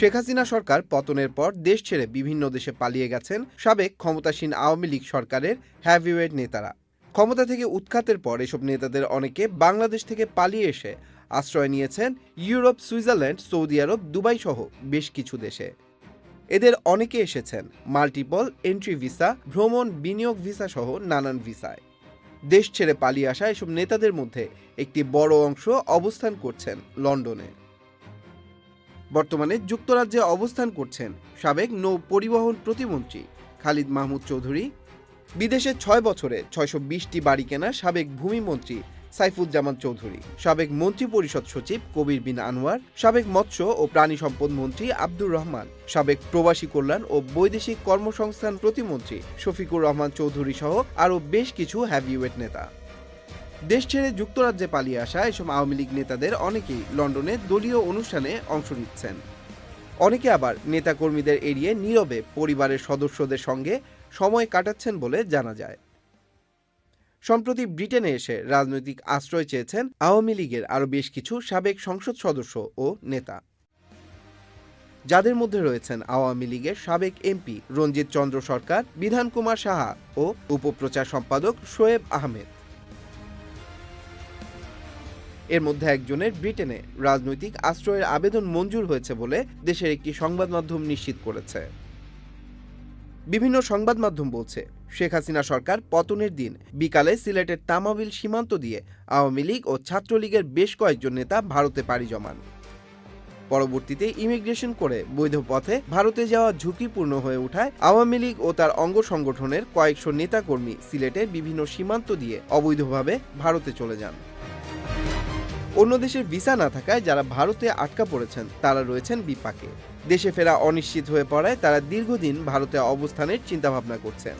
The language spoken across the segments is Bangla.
শেখ হাসিনা সরকার পতনের পর দেশ ছেড়ে বিভিন্ন দেশে পালিয়ে গেছেন সাবেক ক্ষমতাসীন আওয়ামী লীগ সরকারের হ্যাভিওয়েট নেতারা। ক্ষমতা থেকে উৎখাতের পর এসব নেতাদের অনেকে বাংলাদেশ থেকে পালিয়ে এসে আশ্রয় নিয়েছেন Europe, Switzerland, Saudi Arab, Dubai সহ বেশ কিছু দেশে। এদের অনেকে এসেছেন মাল্টিপল এন্ট্রি ভিসা, ভ্রমণ, বিনিয়োগ ভিসা সহ নানান ভিসায়। দেশ ছেড়ে পালিয়ে আসা এসব নেতাদের মধ্যে একটি বড় অংশ অবস্থান করছেন লন্ডনে। বর্তমানে যুক্তরাজ্যে অবস্থান করছেন সাবেক নৌ পরিবহন প্রতিমন্ত্রী খালিদ মাহমুদ চৌধুরী। বিদেশে ছয় বছরে ছয়শো বিশটি বাড়ি কেনা সাবেক ভূমিমন্ত্রী সাইফুজ্জামান চৌধুরী, সাবেক মন্ত্রী পরিষদ সচিব কবির বিন আনোয়ার, সাবেক মৎস্য ও প্রাণী সম্পদ মন্ত্রী আব্দুর রহমান, সাবেক প্রবাসী কল্যাণ ও বৈদেশিক কর্মসংস্থান প্রতিমন্ত্রী শফিকুর রহমান চৌধুরী সহ আরও বেশ কিছু হ্যাভিওয়েট নেতা। দেশ ছেড়ে যুক্তরাজ্যে পালিয়ে আসা এসব আওয়ামী লীগ নেতাদের অনেকেই লন্ডনে দলীয় অনুষ্ঠানে অংশ নিচ্ছেন। অনেকে আবার নেতাকর্মীদের এড়িয়ে নীরবে পরিবারের সদস্যদের সঙ্গে সময় কাটাচ্ছেন বলে জানা যায়। সম্প্রতি ব্রিটেনে এসে রাজনৈতিক আশ্রয় চেয়েছেন আওয়ামী লীগের আরও বেশ কিছু সাবেক সংসদ সদস্য ও নেতা। যাদের মধ্যে রয়েছেন আওয়ামী লীগের সাবেক এমপি রঞ্জিত চন্দ্র সরকার, বিধান কুমার সাহা ও উপপ্রচার সম্পাদক শোয়েব আহমেদ। এর মধ্যে একজনের ব্রিটেনে রাজনৈতিক আশ্রয়ের আবেদন মঞ্জুর হয়েছে বলে দেশের একটি সংবাদ মাধ্যম নিশ্চিত করেছে। বিভিন্ন সংবাদ মাধ্যম বলছে, শেখ হাসিনা সরকার পতনের দিন বিকালে সিলেটের তামাবিল সীমান্ত দিয়ে আওয়ামী লীগ ও ছাত্রলীগের বেশ কয়েকজন নেতা ভারতে পাড়ি জমান। পরবর্তীতে ইমিগ্রেশন করে বৈধ পথে ভারতে যাওয়া ঝুঁকিপূর্ণ হয়ে ওঠায় আওয়ামী লীগ ও তার অঙ্গ সংগঠনের কয়েকশো নেতাকর্মী সিলেটের বিভিন্ন সীমান্ত দিয়ে অবৈধভাবে ভারতে চলে যান। অন্য দেশের ভিসা না থাকায় যারা ভারতে আটকা পড়েছেন, তারা রয়েছেন বিপাকে। দেশে ফেরা অনিশ্চিত হয়ে পড়ায় তারা দীর্ঘদিন ভারতে অবস্থানের চিন্তাভাবনা করছেন।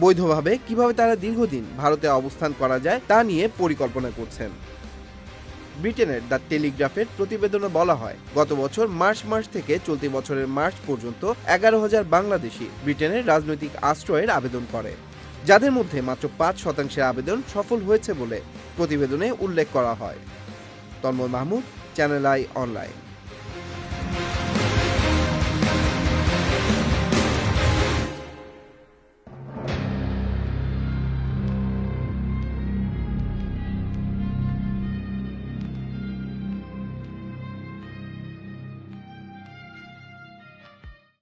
বৈধভাবে কীভাবে তারা দীর্ঘদিন ভারতে অবস্থান করা যায় তা নিয়ে পরিকল্পনা করছেন। ব্রিটেনের দ্য টেলিগ্রাফের প্রতিবেদনে বলা হয়, গত বছর মার্চ মাস থেকে চলতি বছরের মার্চ পর্যন্ত এগারো হাজার বাংলাদেশি ব্রিটেনের রাজনৈতিক আশ্রয়ের আবেদন করে। যাদের মধ্যে মাত্র পাঁচ শতাংশের আবেদন সফল হয়েছে বলে প্রতিবেদনে উল্লেখ করা হয়। Tanmoy Mahmud Channel i online.